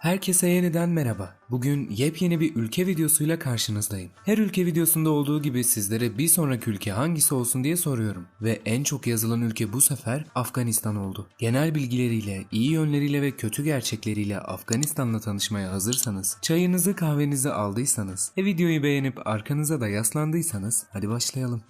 Herkese yeniden merhaba. Bugün yepyeni bir ülke videosuyla karşınızdayım. Her ülke videosunda olduğu gibi sizlere bir sonraki ülke hangisi olsun diye soruyorum. Ve en çok yazılan ülke bu sefer Afganistan oldu. Genel bilgileriyle, iyi yönleriyle ve kötü gerçekleriyle Afganistan'la tanışmaya hazırsanız, çayınızı kahvenizi aldıysanız ve videoyu beğenip arkanıza da yaslandıysanız hadi başlayalım.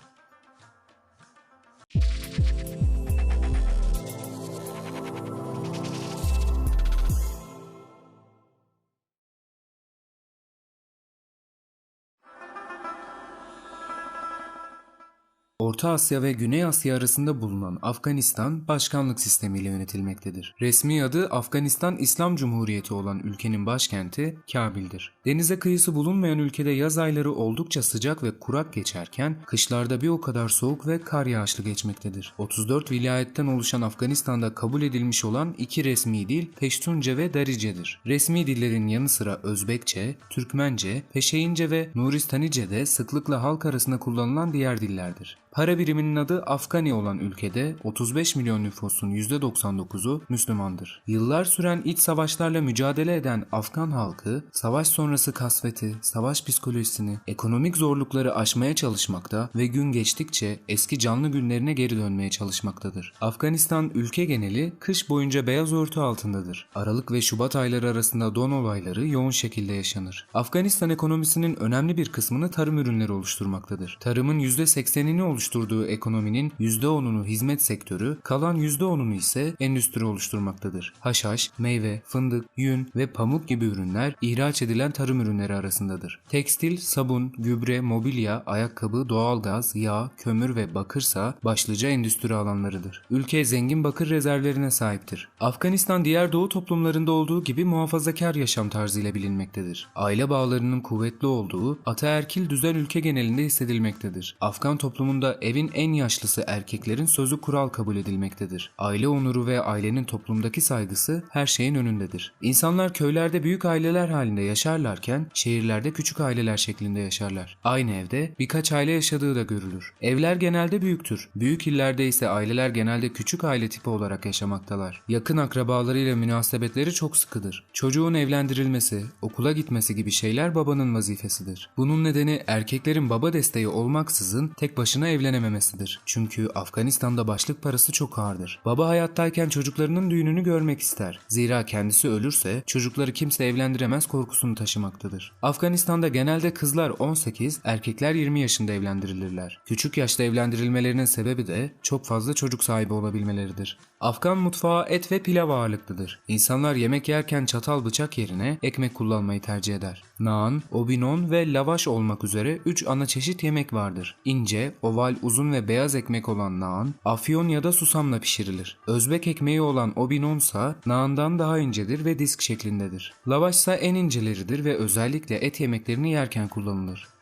Orta Asya ve Güney Asya arasında bulunan Afganistan başkanlık sistemiyle yönetilmektedir. Resmi adı Afganistan İslam Cumhuriyeti olan ülkenin başkenti Kabil'dir. Denize kıyısı bulunmayan ülkede yaz ayları oldukça sıcak ve kurak geçerken kışlarda bir o kadar soğuk ve kar yağışlı geçmektedir. 34 vilayetten oluşan Afganistan'da kabul edilmiş olan iki resmi dil Peştunce ve Darice'dir. Resmi dillerin yanı sıra Özbekçe, Türkmence, Peşeğince ve Nuristanice de sıklıkla halk arasında kullanılan diğer dillerdir. Para biriminin adı Afgani olan ülkede 35 milyon nüfusun %99'u Müslümandır. Yıllar süren iç savaşlarla mücadele eden Afgan halkı, savaş sonrası kasveti, savaş psikolojisini, ekonomik zorlukları aşmaya çalışmakta ve gün geçtikçe eski canlı günlerine geri dönmeye çalışmaktadır. Afganistan ülke geneli kış boyunca beyaz örtü altındadır. Aralık ve Şubat ayları arasında don olayları yoğun şekilde yaşanır. Afganistan ekonomisinin önemli bir kısmını tarım ürünleri oluşturmaktadır. Tarımın %80'ini oluşturduğu ekonominin %10'unu hizmet sektörü, kalan %10'unu ise endüstri oluşturmaktadır. Haşhaş, meyve, fındık, yün ve pamuk gibi ürünler ihraç edilen tarım ürünleri arasındadır. Tekstil, sabun, gübre, mobilya, ayakkabı, doğalgaz, yağ, kömür ve bakırsa başlıca endüstri alanlarıdır. Ülke zengin bakır rezervlerine sahiptir. Afganistan diğer doğu toplumlarında olduğu gibi muhafazakar yaşam tarzıyla bilinmektedir. Aile bağlarının kuvvetli olduğu, ataerkil düzen ülke genelinde hissedilmektedir. Afgan toplumunda evin en yaşlısı erkeklerin sözü kural kabul edilmektedir. Aile onuru ve ailenin toplumdaki saygısı her şeyin önündedir. İnsanlar köylerde büyük aileler halinde yaşarlarken şehirlerde küçük aileler şeklinde yaşarlar. Aynı evde birkaç aile yaşadığı da görülür. Evler genelde büyüktür. Büyük illerde ise aileler genelde küçük aile tipi olarak yaşamaktalar. Yakın akrabalarıyla münasebetleri çok sıkıdır. Çocuğun evlendirilmesi, okula gitmesi gibi şeyler babanın vazifesidir. Bunun nedeni erkeklerin baba desteği olmaksızın tek başına evlenememesidir. Çünkü Afganistan'da başlık parası çok ağırdır. Baba hayattayken çocuklarının düğününü görmek ister. Zira kendisi ölürse çocukları kimse evlendiremez korkusunu taşımaktadır. Afganistan'da genelde kızlar 18, erkekler 20 yaşında evlendirilirler. Küçük yaşta evlendirilmelerinin sebebi de çok fazla çocuk sahibi olabilmeleridir. Afgan mutfağı et ve pilav ağırlıklıdır. İnsanlar yemek yerken çatal bıçak yerine ekmek kullanmayı tercih eder. Naan, obinon ve lavaş olmak üzere 3 ana çeşit yemek vardır. İnce, oval, uzun ve beyaz ekmek olan naan, afyon ya da susamla pişirilir. Özbek ekmeği olan obinonsa naandan daha incedir ve disk şeklindedir. Lavaşsa en inceleridir ve özellikle et yemeklerini yerken kullanılır.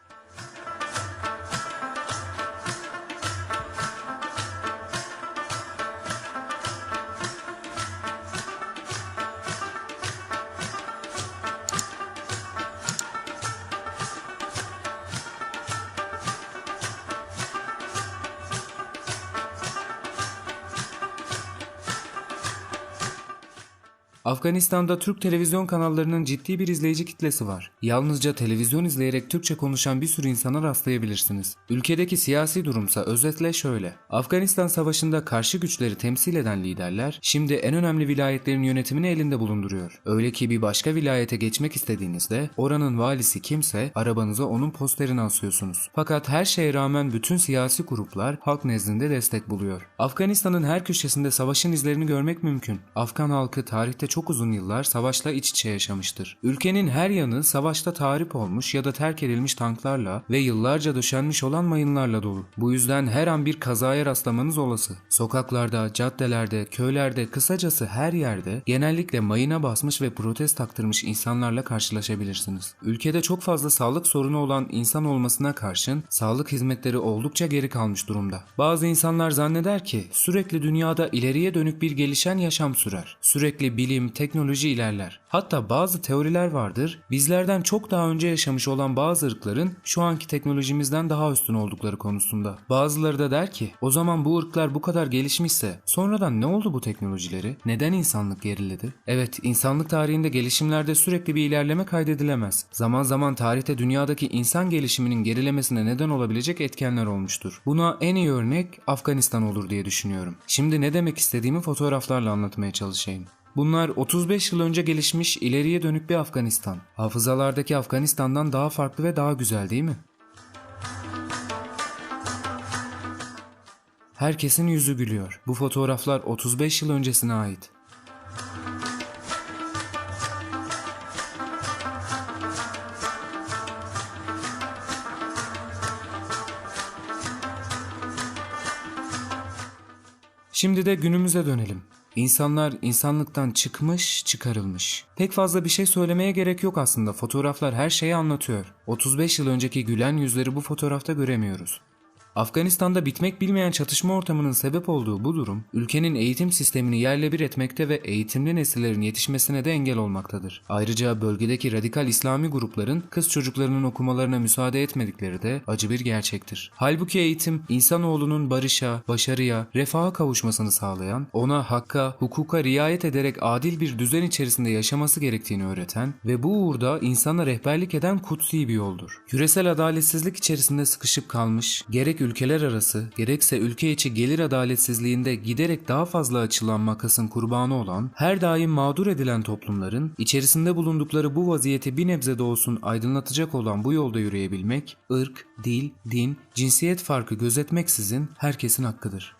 Afganistan'da Türk televizyon kanallarının ciddi bir izleyici kitlesi var. Yalnızca televizyon izleyerek Türkçe konuşan bir sürü insana rastlayabilirsiniz. Ülkedeki siyasi durumsa özetle şöyle. Afganistan Savaşı'nda karşı güçleri temsil eden liderler şimdi en önemli vilayetlerin yönetimini elinde bulunduruyor. Öyle ki bir başka vilayete geçmek istediğinizde oranın valisi kimse arabanıza onun posterini asıyorsunuz. Fakat her şeye rağmen bütün siyasi gruplar halk nezdinde destek buluyor. Afganistan'ın her köşesinde savaşın izlerini görmek mümkün. Afgan halkı tarihte çok uzun yıllar savaşla iç içe yaşamıştır. Ülkenin her yanı savaşta tahrip olmuş ya da terk edilmiş tanklarla ve yıllarca döşenmiş olan mayınlarla dolu. Bu yüzden her an bir kazaya rastlamanız olası. Sokaklarda, caddelerde, köylerde, kısacası her yerde genellikle mayına basmış ve protez taktırmış insanlarla karşılaşabilirsiniz. Ülkede çok fazla sağlık sorunu olan insan olmasına karşın sağlık hizmetleri oldukça geri kalmış durumda. Bazı insanlar zanneder ki sürekli dünyada ileriye dönük bir gelişen yaşam sürer. Sürekli bilim, bilim, teknoloji ilerler. Hatta bazı teoriler vardır, bizlerden çok daha önce yaşamış olan bazı ırkların şu anki teknolojimizden daha üstün oldukları konusunda. Bazıları da der ki, o zaman bu ırklar bu kadar gelişmişse sonradan ne oldu bu teknolojileri? Neden insanlık geriledi? Evet, insanlık tarihinde gelişimlerde sürekli bir ilerleme kaydedilemez. Zaman zaman tarihte dünyadaki insan gelişiminin gerilemesine neden olabilecek etkenler olmuştur. Buna en iyi örnek Afganistan olur diye düşünüyorum. Şimdi ne demek istediğimi fotoğraflarla anlatmaya çalışayım. Bunlar 35 yıl önce gelişmiş ileriye dönük bir Afganistan. Hafızalardaki Afganistan'dan daha farklı ve daha güzel değil mi? Herkesin yüzü gülüyor. Bu fotoğraflar 35 yıl öncesine ait. Şimdi de günümüze dönelim. İnsanlar insanlıktan çıkmış, çıkarılmış. Pek fazla bir şey söylemeye gerek yok aslında. Fotoğraflar her şeyi anlatıyor. 35 yıl önceki gülen yüzleri bu fotoğrafta göremiyoruz. Afganistan'da bitmek bilmeyen çatışma ortamının sebep olduğu bu durum, ülkenin eğitim sistemini yerle bir etmekte ve eğitimli nesillerin yetişmesine de engel olmaktadır. Ayrıca bölgedeki radikal İslami grupların kız çocuklarının okumalarına müsaade etmedikleri de acı bir gerçektir. Halbuki eğitim, insanoğlunun barışa, başarıya, refaha kavuşmasını sağlayan, ona hakka, hukuka riayet ederek adil bir düzen içerisinde yaşaması gerektiğini öğreten ve bu uğurda insana rehberlik eden kutsi bir yoldur. Küresel adaletsizlik içerisinde sıkışıp kalmış, gerek ülkeler arası gerekse ülke içi gelir adaletsizliğinde giderek daha fazla açılan makasın kurbanı olan, her daim mağdur edilen toplumların içerisinde bulundukları bu vaziyeti bir nebze de olsun aydınlatacak olan bu yolda yürüyebilmek, ırk, dil, din, cinsiyet farkı gözetmeksizin herkesin hakkıdır.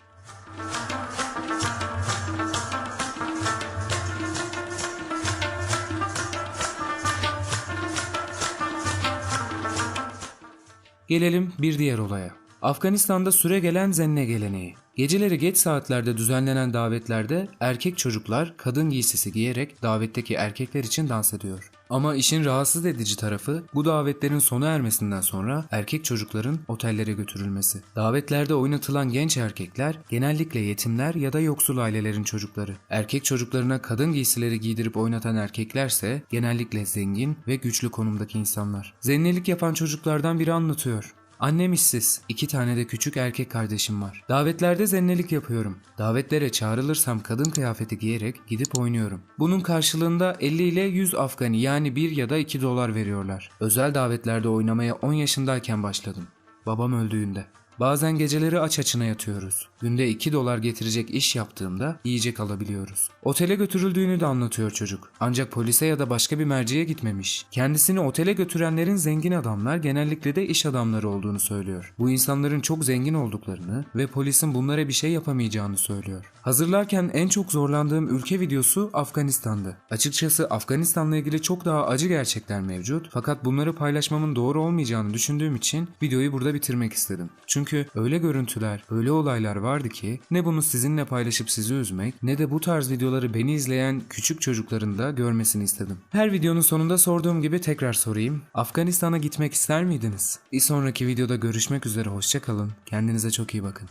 Gelelim bir diğer olaya. Afganistan'da süre gelen zenne geleneği. Geceleri geç saatlerde düzenlenen davetlerde erkek çocuklar kadın giysisi giyerek davetteki erkekler için dans ediyor. Ama işin rahatsız edici tarafı bu davetlerin sona ermesinden sonra erkek çocukların otellere götürülmesi. Davetlerde oynatılan genç erkekler genellikle yetimler ya da yoksul ailelerin çocukları. Erkek çocuklarına kadın giysileri giydirip oynatan erkeklerse genellikle zengin ve güçlü konumdaki insanlar. Zennelik yapan çocuklardan biri anlatıyor. Annem işsiz. iki tane de küçük erkek kardeşim var. Davetlerde zennelik yapıyorum. Davetlere çağrılırsam kadın kıyafeti giyerek gidip oynuyorum. Bunun karşılığında 50 ile 100 Afgani yani 1 ya da 2 dolar veriyorlar. Özel davetlerde oynamaya 10 yaşındayken başladım. Babam öldüğünde. Bazen geceleri aç açına yatıyoruz. Günde 2 dolar getirecek iş yaptığımda yiyecek alabiliyoruz. Otele götürüldüğünü de anlatıyor çocuk. Ancak polise ya da başka bir merciye gitmemiş. Kendisini otele götürenlerin zengin adamlar genellikle de iş adamları olduğunu söylüyor. Bu insanların çok zengin olduklarını ve polisin bunlara bir şey yapamayacağını söylüyor. Hazırlarken en çok zorlandığım ülke videosu Afganistan'dı. Açıkçası Afganistan'la ilgili çok daha acı gerçekler mevcut fakat bunları paylaşmamın doğru olmayacağını düşündüğüm için videoyu burada bitirmek istedim. Çünkü öyle görüntüler, öyle olaylar vardı ki ne bunu sizinle paylaşıp sizi üzmek ne de bu tarz videoları beni izleyen küçük çocukların da görmesini istedim. Her videonun sonunda sorduğum gibi tekrar sorayım. Afganistan'a gitmek ister miydiniz? Bir sonraki videoda görüşmek üzere hoşçakalın. Kendinize çok iyi bakın.